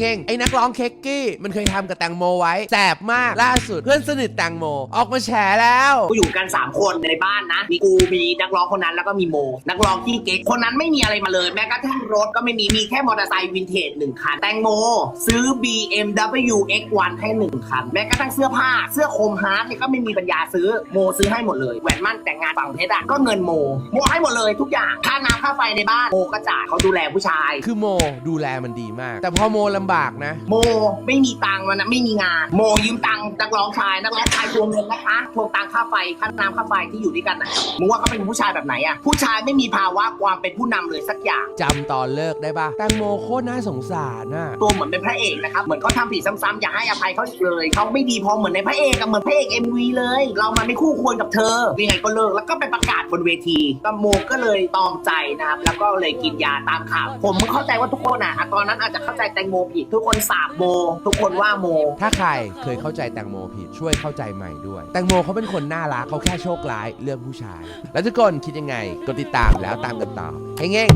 เฮงๆไอ้นักร้องเค้กกี้มันเคยทำกับแตงโมไว้แสบมากล่าสุดเพื่อนสนิทแตงโม ออกมาแฉแล้ว กูอยู่กัน 3 คนในบ้านนะ มีกูมีนักร้องคนนั้นแล้วก็มีโม นักร้องที่เก๊กคนนั้นไม่มีอะไรมาเลย แม้กระทั่งรถก็ไม่มี มีแค่มอเตอร์ไซค์วินเทจหนึ่งคัน แตงโม ซื้อ BMW X1 ให้หนึ่งคัน แม้กระทั่งเสื้อผ้า เสื้อโคมฮาร์ดเนี่ยก็ไม่มีปัญญาซื้อโมซื้อให้หมดเลยแหวนมั่นแต่งงานฝั่งเพชรอะก็เงินโม โมให้หมดเลยทุกอย่างค่าน้ำค่าไฟในบ้านโมก็จ่ายเขาดูแลผู้ชายคือโมดูแลมันดีมาก แต่พอโมลำบากนะ โมไม่มีตังค์มันนะไม่มีงาน โมยืมตังค์นักร้องชายนักร้องชายทวงเงินนะคะทวงตังค่าไฟค่าน้ำค่าไฟที่อยู่ด้วยกันนะมึงว่าเขาเป็นผู้ชายแบบไหนอะผู้ชายไม่มีภาวะความเป็นผู้นำเลยสักอย่าง จำตอนเลิกได้ปะแตงโมโคตรน่าสงสารน่ะ ตัวเหมือนเป็นพระเอกนะครับเหมือนเขาทำผิดซ้ำๆอย่าให้อภัยเขาอีกเลยเขาไม่ดีพอเหมือนในพระเอกอะเหมือนพระเอก MV เลย เรามันไม่คู่ควรกับเธอยังไงก็เลิกแล้วก็ไปประกาศบนเวทีก็โมก็เลยตอมใจนะครับแล้วก็เลยกินยาตามข่าวผมเข้าใจว่าทุกคนอะตอนนั้นอาจจะเข้าใจแตงโมผิด ทุกคนสาบโม ทุกคนว่าโม ถ้าใครเคยเข้าใจแตงโมผิดช่วยเข้าใจใหม่ด้วย แตงโมเขาเป็นคนน่ารักเขาแค่โชคร้ายเรื่องผู้ชาย แล้วทุกคนคิดยังไงกดติดตามแล้วตามกันต่อเฮ้ง